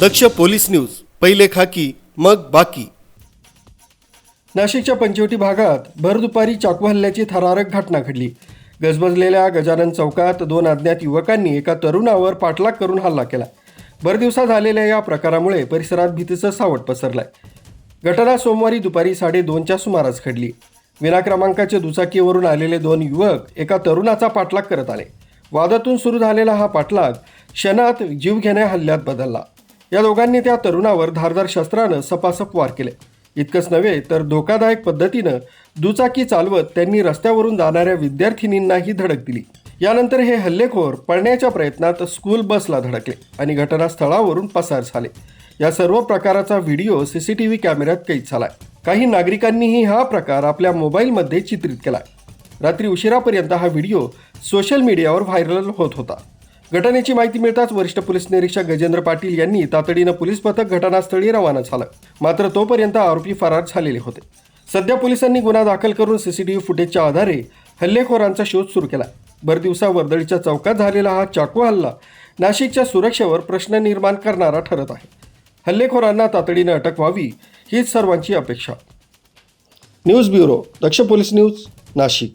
दक्ष police news पहिले खाकी मग बाकी. नाशिकच्या पंचवटी भागात भर दुपारी चाकू हल्ल्याची थरारक घटना घडली. गजबजलेल्या गजानन चौकात दोन अज्ञात युवकांनी एका तरुणावर पाठलाग करून हल्ला केला. भरदिवसा झालेल्या या प्रकारामुळे परिसरात भीतीचं सावट पसरलंय. घटना सोमवारी दुपारी साडेदोनच्या सुमारास घडली. विना क्रमांकाच्या दुचाकीवरून आलेले दोन युवक एका तरुणाचा पाठलाग करत आले. वादातून सुरू झालेला हा पाठलाग क्षणात जीवघेण्या हल्ल्यात बदलला. या दोघांनी त्या तरुणावर धारदार शस्त्रानं सपासप वार केले. इतकंच नव्हे तर धोकादायक पद्धतीनं दुचाकी चालवत त्यांनी रस्त्यावरून जाणाऱ्या विद्यार्थिनींनाही धडक दिली. यानंतर हे हल्लेखोर पळण्याच्या प्रयत्नात स्कूल बसला धडकले आणि घटनास्थळावरून पसार झाले. या सर्व प्रकाराचा video C C T V कॅमेऱ्यात कैद झालाय. काही नागरिकांनीही हा प्रकार आपल्या मोबाईलमध्ये चित्रित केलाय. रात्री उशिरापर्यंत हा व्हिडिओ सोशल मीडियावर व्हायरल होत होता. घटनेची माहिती मिळताच वरिष्ठ पोलीस निरीक्षक गजेंद्र पाटील यांनी तातडीनं पोलीस पथक घटनास्थळी रवाना झालं. मात्र तोपर्यंत आरोपी फरार झालेले होते. सध्या पोलिसांनी गुन्हा दाखल करून सीसीटीव्ही फुटेजच्या आधारे हल्लेखोरांचा शोध सुरू केला. भरदिवसा वर्दळीच्या चौकात झालेला हा चाकू हल्ला नाशिकच्या सुरक्षेवर प्रश्न निर्माण करणारा ठरत आहे. हल्लेखोरांना तातडीनं अटक व्हावी हीच सर्वांची अपेक्षा. News bureau Daksh police news Nashik.